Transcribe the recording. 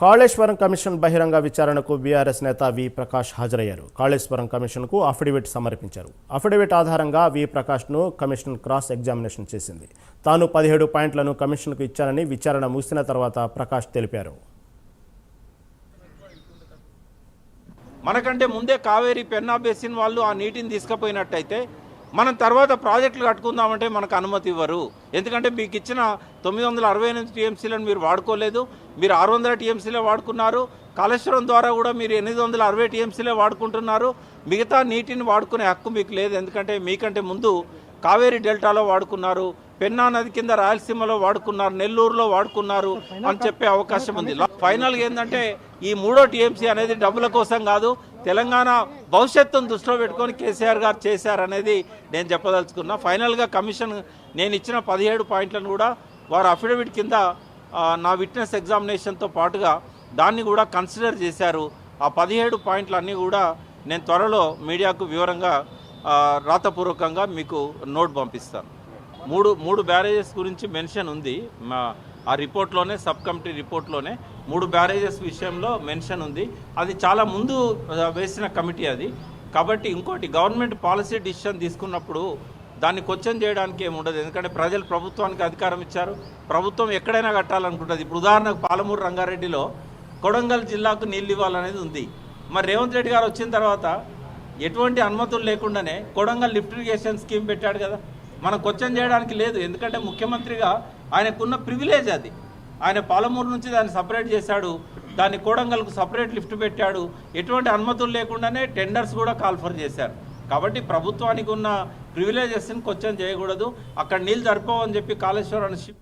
Kaleshwaram commission బహిరంగ విచారణకు BRS నేత వి ప్రకాష్ హాజరయ్యారు. కాళేశ్వరం కమిషన్కు అఫిడవిట్ సమర్పించారు. అఫిడవిట్ ఆధారంగా వి ప్రకాష్ను కమిషన్ క్రాస్ ఎగ్జామినేషన్ చేసింది. తాను పదిహేడు పాయింట్లను కమిషన్కు ఇచ్చానని విచారణ ముగిసిన తర్వాత ప్రకాష్ తెలిపారు. మనకంటే ముందే కావేరీ పెన్నా బేసిన్ వాళ్ళు ఆ నీటిని తీసుకుపోయినట్టయితే మనం తర్వాత ప్రాజెక్టులు కట్టుకుందామంటే మనకు అనుమతి ఇవ్వరు. ఎందుకంటే మీకు ఇచ్చిన తొమ్మిది వందల అరవై ఎనిమిది టీఎంసీలను మీరు వాడుకోలేదు. మీరు ఆరు వందల టీఎంసీలే వాడుకున్నారు. కాళేశ్వరం ద్వారా కూడా మీరు ఎనిమిది వందల అరవై టీఎంసీలే వాడుకుంటున్నారు. మిగతా నీటిని వాడుకునే హక్కు మీకు లేదు. ఎందుకంటే మీకంటే ముందు కావేరీ డెల్టాలో వాడుకున్నారు. పెన్నా నది కింద రాయలసీమలో వాడుకున్నారు. నెల్లూరులో వాడుకున్నారు అని చెప్పే అవకాశం ఉంది. ఫైనల్గా ఏంటంటే ఈ మూడో టీఎంసీ అనేది డబ్బుల కోసం కాదు తెలంగాణ భవిష్యత్తును దృష్టిలో పెట్టుకొని కేసీఆర్ గారు చేశారనేది నేను చెప్పదలుచుకున్నా. ఫైనల్గా కమిషన్ నేను ఇచ్చిన పదిహేడు పాయింట్లను కూడా వారు అఫిడవిట్ కింద నా విట్నెస్ ఎగ్జామినేషన్తో పాటుగా దాన్ని కూడా కన్సిడర్ చేశారు. ఆ పదిహేడు పాయింట్లు అన్నీ కూడా నేను త్వరలో మీడియాకు వివరంగా రాతపూర్వకంగా మీకు నోట్ పంపిస్తాను. మూడు మూడు బ్యారేజెస్ గురించి మెన్షన్ ఉంది. మా ఆ రిపోర్ట్లోనే సబ్ కమిటీ రిపోర్ట్లోనే మూడు బ్యారేజెస్ విషయంలో మెన్షన్ ఉంది. అది చాలా ముందు వేసిన కమిటీ అది. కాబట్టి ఇంకోటి గవర్నమెంట్ పాలసీ డిసిషన్ తీసుకున్నప్పుడు దాన్ని క్వశ్చన్ చేయడానికి ఏమి ఉండదు. ఎందుకంటే ప్రజలు ప్రభుత్వానికి అధికారం ఇచ్చారు. ప్రభుత్వం ఎక్కడైనా కట్టాలనుకుంటుంది. ఇప్పుడు ఉదాహరణకు పాలమూరు రంగారెడ్డిలో కొడంగల్ జిల్లాకు నీళ్ళు ఇవ్వాలనేది ఉంది. మరి రేవంత్ రెడ్డి గారు వచ్చిన తర్వాత ఎటువంటి అనుమతులు లేకుండానే కొడంగల్ లిఫ్ట్ ఇరిగేషన్ స్కీమ్ పెట్టాడు కదా. మనం క్వశ్చన్ చేయడానికి లేదు. ఎందుకంటే ముఖ్యమంత్రిగా ఆయనకున్న ప్రివిలేజ్ అది. ఆయన పాలమూరు నుంచి దాన్ని సపరేట్ చేశాడు. దాన్ని కోడంగల్కు సపరేట్ లిఫ్ట్ పెట్టాడు. ఎటువంటి అనుమతులు లేకుండానే టెండర్స్ కూడా కాల్ఫర్ చేశారు. కాబట్టి ప్రభుత్వానికి ఉన్న ప్రివిలేజెస్ని క్వశ్చన్ చేయకూడదు. అక్కడ నీళ్ళు సరిపోవని చెప్పి కాళేశ్వరాన్ని షిప్